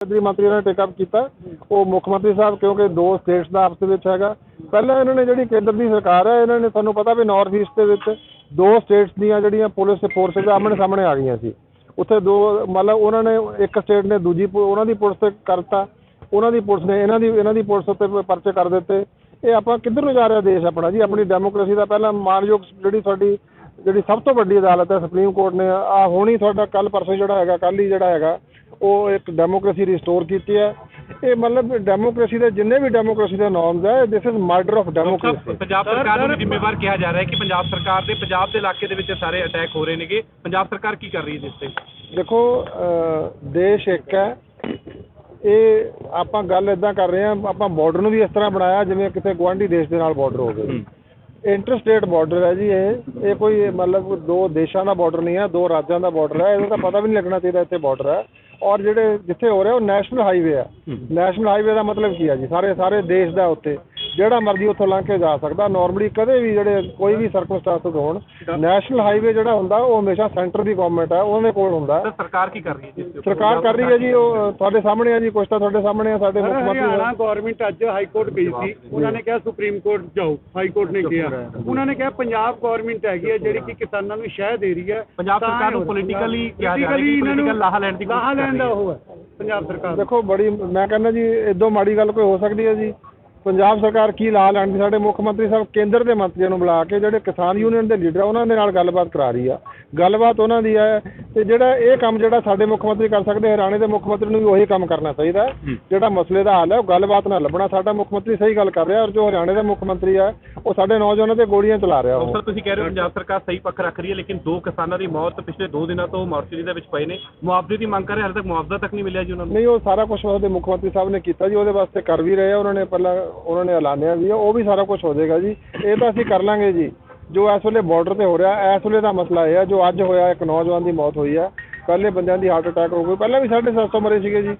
ਕੇਂਦਰੀ ਮੰਤਰੀ ਨੇ ਟੇਕਅਪ ਕੀਤਾ। ਉਹ ਮੁੱਖ ਮੰਤਰੀ ਸਾਹਿਬ, ਕਿਉਂਕਿ ਦੋ ਸਟੇਟਸ ਦਾ ਆਪਸ ਵਿੱਚ ਹੈਗਾ। ਪਹਿਲਾਂ ਇਹਨਾਂ ਨੇ ਜਿਹੜੀ ਕੇਂਦਰ ਦੀ ਸਰਕਾਰ ਹੈ, ਇਹਨਾਂ ਨੇ ਤੁਹਾਨੂੰ ਪਤਾ ਵੀ ਨਾਰਥ ਈਸਟ ਦੇ ਵਿੱਚ ਦੋ ਸਟੇਟਸ ਦੀਆਂ ਜਿਹੜੀਆਂ ਪੁਲਿਸ ਫੋਰਸਿਸ ਆਮਣੇ ਸਾਹਮਣੇ ਆ ਗਈਆਂ ਸੀ। ਉੱਥੇ ਦੋ, ਮਤਲਬ ਉਹਨਾਂ ਨੇ ਇੱਕ ਸਟੇਟ ਨੇ ਦੂਜੀ ਪੁ- ਉਹਨਾਂ ਦੀ ਪੁਲਿਸ ਤੇ ਕਰਤਾ। ਉਹਨਾਂ ਦੀ ਪੁਲਿਸ ਨੇ ਇਹਨਾਂ ਦੀ ਇਹਨਾਂ ਦੀ ਪੁਲਿਸ ਉੱਤੇ ਪਰਚੇ ਕਰ ਦਿੱਤੇ। ਇਹ ਆਪਾਂ ਕਿੱਧਰ ਨੂੰ ਜਾ ਰਿਹਾ ਦੇਸ਼ ਆਪਣਾ ਜੀ? ਆਪਣੀ ਡੈਮੋਕ੍ਰੇਸੀ ਦਾ ਪਹਿਲਾਂ ਮਾਨਯੋਗ ਜਿਹੜੀ ਸਾਡੀ, ਜਿਹੜੀ ਸਭ ਤੋਂ ਵੱਡੀ ਅਦਾਲਤ ਹੈ ਸੁਪਰੀਮ ਕੋਰਟ ਨੇ ਆ ਹੁਣੀ ਤੁਹਾਡਾ ਕੱਲ ਪਰਸੋਂ ਜਿਹੜਾ ਹੈਗਾ ਕੱਲ ਹੀ ਜਿਹੜਾ ਹੈਗਾ ਉਹ ਇੱਕ ਡੈਮੋਕ੍ਰੇਸੀ ਰਿਸਟੋਰ ਕੀਤੀ ਹੈ। ਇਹ ਮਤਲਬ ਡੈਮੋਕ੍ਰੇਸੀ ਦੇ ਜਿੰਨੇ ਵੀ ਡੈਮੋਕ੍ਰੇਸੀ ਦੇ ਨਾਰਮਸ ਹੈ this is murder of democracy Punjab ਸਰਕਾਰ ਨੂੰ ਜ਼ਿੰਮੇਵਾਰ ਕਿਹਾ ਜਾ ਰਿਹਾ ਹੈ ਕਿ ਪੰਜਾਬ ਸਰਕਾਰ ਦੇ ਪੰਜਾਬ ਦੇ ਇਲਾਕੇ ਦੇ ਵਿੱਚ ਸਾਰੇ ਅਟੈਕ ਹੋ ਰਹੇ ਨੇਗੇ। ਪੰਜਾਬ ਸਰਕਾਰ ਕੀ ਕਰ ਰਹੀ ਹੈ ਜਿਸ ਤੇ? ਦੇਖੋ ਦੇਸ਼ ਇੱਕ ਹੈ। ਇਹ ਆਪਾਂ ਗੱਲ ਇਦਾਂ ਕਰ ਰਹੇ ਹਾਂ ਆਪਾਂ ਬਾਰਡਰ ਨੂੰ ਵੀ ਇਸ ਤਰ੍ਹਾਂ ਬਣਾਇਆ ਜਿਵੇਂ ਕਿਤੇ ਗੁਆਂਢੀ ਦੇਸ਼ ਦੇ ਨਾਲ ਬਾਰਡਰ ਹੋਵੇ ਇੰਟਰ ਸਟੇਟ ਬਾਰਡਰ ਹੈ ਜੀ ਇਹ। ਇਹ ਕੋਈ ਮਤਲਬ ਦੋ ਦੇਸ਼ਾਂ ਦਾ ਬਾਰਡਰ ਨਹੀਂ ਹੈ ਦੋ ਰਾਜਾਂ ਦਾ ਬਾਰਡਰ ਹੈ। ਇਹਦਾ ਤਾਂ ਪਤਾ ਵੀ ਨਹੀਂ ਲੱਗਣਾ ਚਾਹੀਦਾ ਇੱਥੇ ਬਾਰਡਰ ਹੈ। ਔਰ ਜਿਹੜੇ ਜਿੱਥੇ ਹੋ ਰਿਹਾ ਉਹ ਨੈਸ਼ਨਲ ਹਾਈਵੇ ਹੈ। ਨੈਸ਼ਨਲ ਹਾਈਵੇ ਦਾ ਮਤਲਬ ਕੀ ਹੈ ਜੀ? ਸਾਰੇ ਸਾਰੇ ਦੇਸ਼ ਦਾ ਉੱਤੇ। ਜਿਹੜਾ ਮਰਜ਼ੀ ਉੱਥੋਂ ਲੰਘ ਕੇ ਜਾ ਸਕਦਾ। ਨਾਰਮਲੀ ਕਦੇ ਵੀ ਜਿਹੜੇ ਕੋਈ ਵੀ ਸਰਕਮਸਟੈਂਸਸ ਹੋਣ ਨੈਸ਼ਨਲ ਹਾਈਵੇ ਜਿਹੜਾ ਹੁੰਦਾ ਉਹ ਹਮੇਸ਼ਾ ਸੈਂਟਰ ਦੀ ਗਵਰਨਮੈਂਟ ਹੈ ਉਹਦੇ ਕੋਲ ਹੁੰਦਾ ਤਾਂ ਸਰਕਾਰ ਕੀ ਕਰ ਰਹੀ ਹੈ ਉੱਪਰ? ਸਰਕਾਰ ਕਰ ਰਹੀ ਹੈ ਜੀ ਉਹ ਤੁਹਾਡੇ ਸਾਹਮਣੇ ਹੈ ਜੀ ਕੁਛ ਤਾਂ ਤੁਹਾਡੇ ਸਾਹਮਣੇ ਹੈ ਸਾਡੇ ਮੁੱਖ ਮੰਤਰੀ ਹਰਿਆਣਾ। ਗਵਰਨਮੈਂਟ ਅੱਜ ਹਾਈ ਕੋਰਟ ਗਈ ਸੀ। ਉਹਨਾਂ ਨੇ ਕਿਹਾ ਸੁਪਰੀਮ ਕੋਰਟ ਜਾਓ ਹਾਈ ਕੋਰਟ ਨੇ ਕਿਹਾ। ਉਹਨਾਂ ਨੇ ਕਿਹਾ ਪੰਜਾਬ ਗਵਰਨਮੈਂਟ ਹੈਗੀ ਹੈ ਜਿਹੜੀ ਕਿ ਕਿਸਾਨਾਂ ਨੂੰ ਸ਼ਹਿ ਦੇ ਰਹੀ ਹੈ। ਪੰਜਾਬ ਸਰਕਾਰ ਨੂੰ politically ਕਿਹਾ ਜਾ ਰਿਹਾ ਕਿ Politically ਇਹਨਾਂ ਨੂੰ political ਲਾਹਾ ਲੈਣ ਦੀ ਕੋਸ਼ਿਸ਼ ਲਾਹਾ ਲੈਣ ਦਾ ਹੈ। ਉਹ ਹੈ ਪੰਜਾਬ ਸਰਕਾਰ। ਦੇਖੋ ਬੜੀ ਮੈਂ ਕਹਿੰਦਾ ਜੀ ਇਦੋਂ ਮਾੜੀ ਗੱਲ ਕੋਈ ਹੋ ਸਕਦੀ ਹੈ ਜੀ। ਪੰਜਾਬ ਸਰਕਾਰ ਕੀ ਲਾ ਲੈਣ ਦੀ? ਸਾਡੇ ਮੁੱਖ ਮੰਤਰੀ ਸਾਹਿਬ ਕੇਂਦਰ ਦੇ ਮੰਤਰੀਆਂ ਨੂੰ ਬੁਲਾ ਕੇ ਜਿਹੜੇ ਕਿਸਾਨ ਯੂਨੀਅਨ ਦੇ ਲੀਡਰ ਆ ਉਹਨਾਂ ਦੇ ਨਾਲ ਗੱਲਬਾਤ ਕਰਾ ਰਹੀ ਆ। ਗੱਲਬਾਤ ਉਹਨਾਂ ਦੀ ਹੈ ਤੇ ਜਿਹੜਾ ਇਹ ਕੰਮ ਜਿਹੜਾ ਸਾਡੇ ਮੁੱਖ ਮੰਤਰੀ ਕਰ ਸਕਦੇ ਹਰਿਆਣੇ ਦੇ ਮੁੱਖ ਮੰਤਰੀ ਨੂੰ ਵੀ ਉਹੀ ਕੰਮ ਕਰਨਾ ਚਾਹੀਦਾ। ਜਿਹੜਾ ਮਸਲੇ ਦਾ ਹੱਲ ਹੈ ਉਹ ਗੱਲਬਾਤ ਨਾਲ ਲੱਭਣਾ। ਸਾਡਾ ਮੁੱਖ ਮੰਤਰੀ ਸਹੀ ਗੱਲ ਕਰ ਰਿਹਾ ਔਰ ਜੋ ਹਰਿਆਣੇ ਦਾ ਮੁੱਖ ਮੰਤਰੀ ਹੈ ਉਹ ਸਾਡੇ ਨੌਜਵਾਨਾਂ ਤੇ ਗੋਲੀਆਂ ਚਲਾ ਰਿਹਾ ਉਹ। ਸਰ ਤੁਸੀਂ ਕਹਿ ਰਹੇ ਹੋ ਪੰਜਾਬ ਸਰਕਾਰ ਸਹੀ ਪੱਖ ਰੱਖ ਰਹੀ ਹੈ ਲੇਕਿਨ ਦੋ ਕਿਸਾਨਾਂ ਦੀ ਮੌਤ ਪਿਛਲੇ 2 ਦਿਨਾਂ ਤੋਂ ਮਾਰਚਰੀ ਦੇ ਵਿੱਚ ਪਏ ਨੇ। ਮੁਆਵਜ਼ੇ ਦੀ ਮੰਗ ਕਰ ਰਹੇ ਹਾਲੇ ਤੱਕ ਮੁਆਵਜ਼ਾ ਤੱਕ ਨਹੀਂ ਮਿਲਿਆ ਜੀ ਉਹਨਾਂ ਨੂੰ? ਨਹੀਂ ਉਹ ਸਾਰਾ ਕੁਝ ਉਹਦੇ ਮੁੱਖ ਮੰਤਰੀ ਸਾਹਿਬ ਨੇ ਕੀਤਾ ਜੀ ਉਹਦੇ ਵਾਸਤੇ ਕਰ ਵੀ ਰਹੇ ਆ ਉਹਨਾਂ ਨੇ ਪਹਿਲਾਂ ਉਹਨਾਂ ਨੇ ਐਲਾਨਿਆ ਵੀ ਆ, ਉਹ ਵੀ ਸਾਰਾ ਕੁਝ ਹੋ ਜਾਏਗਾ ਜੀ। ਇਹ ਤਾਂ ਅਸੀਂ ਕਰ ਲਾਂਗੇ ਜੀ। ਜੋ ਇਸ ਵੇਲੇ ਬਾਰਡਰ ਤੇ ਹੋ ਰਿਹਾ, ਇਸ ਵੇਲੇ ਦਾ ਮਸਲਾ ਇਹ ਹੈ ਜੋ ਅੱਜ ਹੋਇਆ, ਇੱਕ ਨੌਜਵਾਨ ਦੀ ਮੌਤ ਹੋਈ ਹੈ ਪਹਿਲੇ ਬੰਦਿਆਂ ਦੀ ਹਾਰਟ ਅਟੈਕ ਹੋ ਗਈ। ਪਹਿਲਾਂ ਵੀ 750 ਮਰੇ ਸੀਗੇ ਜੀ।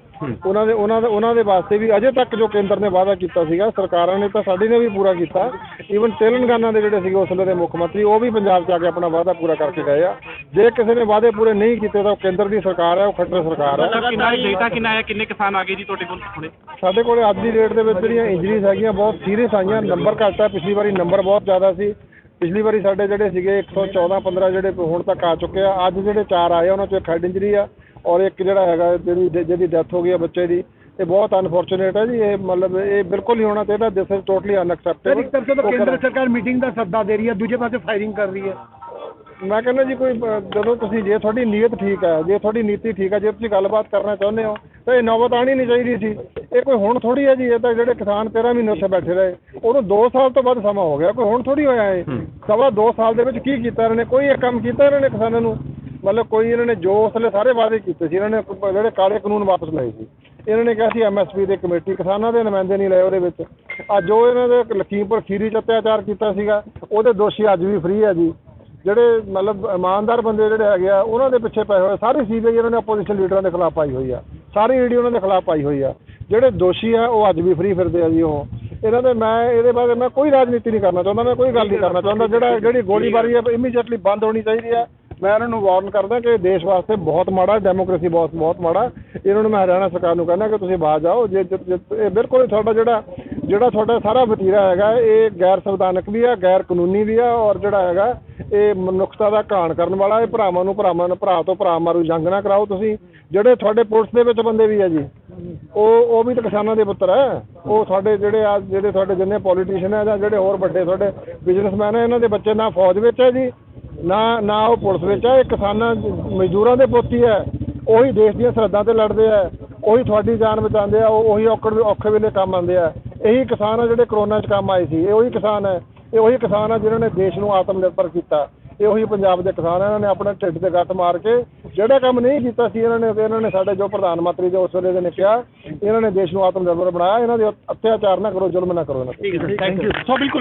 ਉਹਨਾਂ ਦੇ ਉਹਨਾਂ ਦੇ ਉਹਨਾਂ ਦੇ ਵਾਸਤੇ ਵੀ ਅਜੇ ਤੱਕ ਜੋ ਕੇਂਦਰ ਨੇ ਵਾਅਦਾ ਕੀਤਾ ਸੀਗਾ ਸਰਕਾਰਾਂ ਨੇ ਤਾਂ ਸਾਡੀ ਨੇ ਵੀ ਪੂਰਾ ਕੀਤਾ। ਈਵਨ ਤੇਲੰਗਾਨਾ ਦੇ ਜਿਹੜੇ ਸੀਗੇ ਉਸ ਵੇਲੇ ਦੇ ਮੁੱਖ ਮੰਤਰੀ ਉਹ ਵੀ ਪੰਜਾਬ 'ਚ ਆ ਕੇ ਆਪਣਾ ਵਾਅਦਾ ਪੂਰਾ ਕਰਕੇ ਗਏ ਆ। ਜੇ ਕਿਸੇ ਨੇ ਵਾਅਦੇ ਪੂਰੇ ਨਹੀਂ ਕੀਤੇ ਤਾਂ ਉਹ ਕੇਂਦਰ ਦੀ ਸਰਕਾਰ ਹੈ ਉਹ ਖੱਟਰ ਸਰਕਾਰ ਹੈ। ਕਿੰਨਾ ਡੇਟਾ ਕਿੰਨਾ ਆਇਆ? ਕਿੰਨੇ ਕਿਸਾਨ ਆ ਗਏ ਜੀ ਤੁਹਾਡੇ ਕੋਲ ਹੁਣੇ? ਸਾਡੇ ਕੋਲੇ ਅੱਜ ਦੀ ਡੇਟ ਦੇ ਵਿੱਚ ਜਿਹੜੀਆਂ ਇੰਜਰੀਜ਼ ਹੈਗੀਆਂ ਬਹੁਤ ਸੀਰੀਅਸ ਆਈਆਂ। ਨੰਬਰ ਘੱਟ ਹੈ ਪਿਛਲੀ ਵਾਰੀ ਨੰਬਰ ਬਹੁਤ ਜ਼ਿਆਦਾ ਸੀ। ਪਿਛਲੀ ਵਾਰੀ ਸਾਡੇ ਜਿਹੜੇ ਸੀਗੇ 114 15 ਜਿਹੜੇ ਹੁਣ ਤੱਕ ਆ ਚੁੱਕੇ ਆ ਅੱਜ ਜਿਹੜੇ ਚਾਰ ਆਏ ਆ ਉਹਨਾਂ ਚੋਂ ਇੱਕ ਹੈਡ ਇੰਜਰੀ ਆ ਔਰ ਇੱਕ ਜਿਹੜਾ ਹੈਗਾ ਜਿਹੜੀ ਜਿਹਦੀ ਡੈਥ ਹੋ ਗਈ ਆ ਬੱਚੇ ਦੀ। ਇਹ ਬਹੁਤ ਅਨਫੋਰਚੂਨੇਟ ਹੈ ਜੀ ਇਹ ਮਤਲਬ ਇਹ ਬਿਲਕੁਲ ਨਹੀਂ ਹੋਣਾ ਚਾਹੀਦਾ ਦਿਸ ਇਜ਼ ਟੋਟਲੀ ਅਨਐਕਸੈਪਟੇਬਲ ਇੱਕ ਤਰਫ ਤੋਂ ਕੇਂਦਰ ਸਰਕਾਰ ਮੀਟਿੰਗ ਦਾ ਸੱਦਾ ਦੇ ਰਹੀ ਹੈ ਦੂਜੇ ਪਾਸੇ ਫਾਇਰਿੰਗ ਕਰ ਰਹੀ ਹੈ ਮੈਂ ਕਹਿੰਦਾ ਜੀ ਕੋਈ ਜਦੋਂ ਤੁਸੀਂ ਜੇ ਤੁਹਾਡੀ ਨੀਅਤ ਠੀਕ ਹੈ ਜੇ ਤੁਹਾਡੀ ਨੀਤੀ ਠੀਕ ਹੈ ਜੇ ਤੁਸੀਂ ਗੱਲਬਾਤ ਕਰਨਾ ਚਾਹੁੰਦੇ ਹੋ ਤਾਂ ਇਹ ਨੌਬਤ ਆਣੀ ਨਹੀਂ ਚਾਹੀਦੀ ਸੀ। ਇਹ ਕੋਈ ਹੁਣ ਥੋੜੀ ਹੈ ਜੀ ਇਹ ਤਾਂ ਜਿਹੜੇ ਕਿਸਾਨ 13 ਮਹੀਨੇ ਉੱਥੇ ਬੈਠੇ ਰਹੇ ਉਹਨੂੰ 2 ਸਾਲ ਤੋਂ ਵੱਧ ਸਮਾਂ ਹੋ ਗਿਆ ਕੋਈ ਹੁਣ ਥੋੜੀ ਹੋਇਆ ਇਹ। ਸਵਾ 2 ਸਾਲ ਦੇ ਵਿੱਚ ਕੀ ਕੀਤਾ ਇਹਨਾਂ ਨੇ? ਕੋਈ ਇਹ ਕੰਮ ਕੀਤਾ ਇਹਨਾਂ ਨੇ ਕਿਸਾਨਾਂ ਨੂੰ? ਮਤਲਬ ਕੋਈ ਇਹਨਾਂ ਨੇ ਜੋ ਉਸਲੇ ਸਾਰੇ ਵਾਅਦੇ ਕੀਤੇ ਸੀ, ਇਹਨਾਂ ਨੇ ਕ- ਜਿਹੜੇ ਕਾਲੇ ਕਾਨੂੰਨ ਵਾਪਸ ਲਏ ਸੀ। ਇਹਨਾਂ ਨੇ ਕਿਹਾ ਸੀ ਐਮਐਸਪੀ ਦੇ ਕਮੇਟੀ ਕਿਸਾਨਾਂ ਦੇ ਨੁਮਾਇੰਦੇ ਨਹੀਂ ਲਏ ਉਹਦੇ ਵਿੱਚ। ਅੱਜ ਜੋ ਇਹਨਾਂ ਦੇ ਲਖੀਮਪੁਰ ਖੀਰੀ ਚ ਅਤਿਆਚਾਰ ਕੀਤਾ ਸੀਗਾ। ਉਹਦੇ ਦੋਸ਼ੀ ਅੱਜ ਵੀ ਫ੍ਰੀ ਹੈ ਜੀ। ਜਿਹੜੇ ਮਤਲਬ ਇਮਾਨਦਾਰ ਬੰਦੇ ਜਿਹੜੇ ਹੈਗੇ ਆ, ਉਹਨਾਂ ਦੇ ਪਿੱਛੇ ਪਏ ਹੋਏ ਸਾਰੀ ਸੀਬੀਆਈ ਇਹਨਾਂ ਨੇ ਆਪੋਜੀਸ਼ਨ ਲੀਡਰਾਂ ਦੇ ਖਿਲਾਫ ਪਾਈ ਹੋਈ ਆ। ਸਾਰੀ ਈਡੀ ਉਹਨਾਂ ਦੇ ਖਿਲਾਫ ਪਾਈ ਹੋਈ ਆ। ਜਿਹੜੇ ਦੋਸ਼ੀ ਆ, ਉਹ ਅੱਜ ਵੀ ਫ੍ਰੀ ਫਿਰਦੇ ਆ ਜੀ ਉਹ। ਇਹਨਾਂ ਦੇ ਮੈਂ ਇਹਦੇ ਬਾਰੇ ਮੈਂ ਕੋਈ ਰਾਜਨੀਤੀ ਨਹੀਂ ਕਰਨਾ ਚਾਹੁੰਦਾ ਮੈਂ ਕੋਈ ਗੱਲ ਨਹੀਂ ਕਰਨਾ ਚਾਹੁੰਦਾ। ਜਿਹੜਾ ਜਿਹੜੀ ਗੋਲੀਬਾਰੀ ਹੈ। ਇਮੀਡੀਏਟਲੀ ਬੰਦ ਹੋਣੀ ਚਾਹੀਦੀ ਹੈ। ਮੈਂ ਇਹਨਾਂ ਨੂੰ ਵਾਰਨ ਕਰਦਾ ਕਿ ਦੇਸ਼ ਵਾਸਤੇ ਬਹੁਤ ਮਾੜਾ ਡੈਮੋਕ੍ਰੇਸੀ ਬਹੁਤ ਬਹੁਤ ਮਾੜਾ। ਇਹਨਾਂ ਨੂੰ ਮੈਂ ਹਰਿਆਣਾ ਸਰਕਾਰ ਨੂੰ ਕਹਿੰਦਾ ਕਿ ਤੁਸੀਂ ਬਾਜ ਜਾਓ। ਜੇ ਇਹ ਬਿਲਕੁਲ ਤੁਹਾਡਾ ਜਿਹੜਾ ਜਿਹੜਾ ਤੁਹਾਡਾ ਸਾਰਾ ਵਤੀਰਾ ਹੈਗਾ ਇਹ ਗੈਰ ਸੰਵਿਧਾਨਕ ਵੀ ਹੈ ਗੈਰ ਕਾਨੂੰਨੀ ਵੀ ਹੈ ਔਰ ਜਿਹੜਾ ਹੈਗਾ ਇਹ ਮਨੁੱਖਤਾ ਦਾ ਘਾਣ ਕਰਨ ਵਾਲਾ ਇਹ ਭਰਾਵਾਂ ਨੂੰ ਭਰਾਵਾਂ ਨੂੰ ਭਰਾ ਤੋਂ ਭਰਾ ਮਾਰੂ ਜੰਗ ਨਾ ਕਰਾਓ ਤੁਸੀਂ। ਜਿਹੜੇ ਤੁਹਾਡੇ ਪੁਲਿਸ ਦੇ ਵਿੱਚ ਬੰਦੇ ਵੀ ਹੈ ਜੀ। ਉਹ ਉਹ ਵੀ ਤਾਂ ਕਿਸਾਨਾਂ ਦੇ ਪੁੱਤਰ ਹੈ। ਉਹ ਸਾਡੇ ਜਿਹੜੇ ਆ, ਜਿਹੜੇ ਤੁਹਾਡੇ ਜਿੰਨੇ ਪੋਲੀਟੀਸ਼ੀਅਨ ਹੈ ਜਾਂ ਜਿਹੜੇ ਹੋਰ ਵੱਡੇ ਤੁਹਾਡੇ ਬਿਜ਼ਨਸਮੈਨ ਹੈ, ਇਹਨਾਂ ਦੇ ਬੱਚੇ ਨਾ ਫੌਜ ਵਿੱਚ ਹੈ ਜੀ, ਨਾ ਨਾ ਉਹ ਪੁਲਿਸ ਵਿੱਚ ਹੈ। ਇਹ ਕਿਸਾਨਾਂ, ਮਜ਼ਦੂਰਾਂ ਦੇ ਪੋਤੀ ਹੈ। ਉਹੀ ਦੇਸ਼ ਦੀਆਂ ਸਰਹੱਦਾਂ ਤੇ ਲੜਦੇ ਆ ਉਹੀ ਤੁਹਾਡੀ ਜਾਨ ਬਚਾਉਂਦੇ ਆ ਉਹ- ਉਹੀ ਔਕੜ, ਔਖੇ ਵੇਲੇ ਕੰਮ ਆਉਂਦੇ ਆ ਇਹੀ ਕਿਸਾਨ ਆ ਜਿਹੜੇ ਕਰੋਨਾ 'ਚ ਕੰਮ ਆਏ ਸੀ। ਇਹ ਉਹੀ ਕਿਸਾਨ ਹੈ। ਇਹ ਉਹੀ ਕਿਸਾਨ ਆ ਜਿਨ੍ਹਾਂ ਨੇ ਦੇਸ਼ ਨੂੰ ਆਤਮ ਨਿਰਭਰ ਕੀਤਾ। ਇਹ ਉਹੀ ਪੰਜਾਬ ਦੇ ਕਿਸਾਨ ਆ ਇਹਨਾਂ ਨੇ ਆਪਣਾ ਢਿੱਡ ਤੇ ਗੱਤ ਮਾਰ ਕੇ ਜਿਹੜਾ ਕੰਮ ਨਹੀਂ ਕੀਤਾ ਸੀ ਇਹਨਾਂ ਨੇ ਇਹਨਾਂ ਨੇ ਸਾਡੇ ਜੋ ਪ੍ਰਧਾਨ ਮੰਤਰੀ ਜੋ ਉਸ ਵੇਲੇ ਦੇ ਨੇ ਕਿਹਾ ਇਹਨਾਂ ਨੇ ਦੇਸ਼ ਨੂੰ ਆਤਮ ਨਿਰਭਰ ਬਣਾਇਆ ਇਹਨਾਂ ਦੇ ਅਤਿਆਚਾਰ ਨਾ ਕਰੋ ਜ਼ੁਲਮ ਨਾ ਕਰੋ ਇਹਨਾਂ ਤੇ। ਠੀਕ ਹੈ ਥੈਂਕ ਯੂ ਸੋ ਬਿਲਕੁਲ